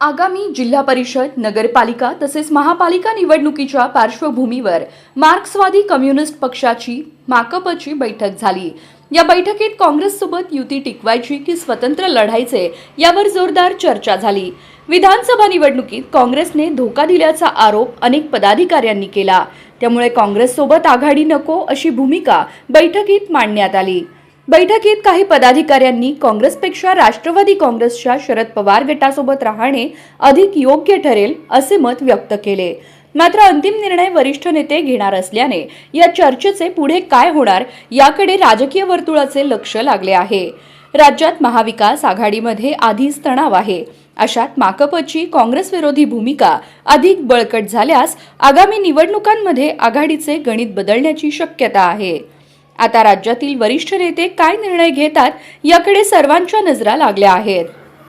आगामी जिल्हा परिषद नगरपालिका तसेच महापालिका निवडणुकीच्या पार्श्वभूमीवर मार्क्सवादी कम्युनिस्ट पक्षाची माकपची बैठक झाली. या बैठकीत काँग्रेससोबत युती टिकवायची की स्वतंत्र लढायचे यावर जोरदार चर्चा झाली. विधानसभा निवडणुकीत काँग्रेसने धोका दिल्याचा आरोप अनेक पदाधिकाऱ्यांनी केला. त्यामुळे काँग्रेससोबत आघाडी नको अशी भूमिका बैठकीत मांडण्यात आली. बैठकीत काही पदाधिकाऱ्यांनी काँग्रेसपेक्षा राष्ट्रवादी काँग्रेसच्या शरद पवार गटासोबत राहणे अधिक योग्य ठरेल असे मत व्यक्त केले. मात्र अंतिम निर्णय वरिष्ठ नेते घेणार असल्याने या चर्चेचे पुढे काय होणार याकडे राजकीय वर्तुळाचे लक्ष लागले आहे. राज्यात महाविकास आघाडीमध्ये आधीच तणाव आहे. अशात माकपची काँग्रेस विरोधी भूमिका अधिक बळकट झाल्यास आगामी निवडणुकांमध्ये आघाडीचे गणित बदलण्याची शक्यता आहे. आता राज्यातील वरिष्ठ नेते काय निर्णय घेतात याकडे सर्वांच्या नजरा लागल्या आहेत.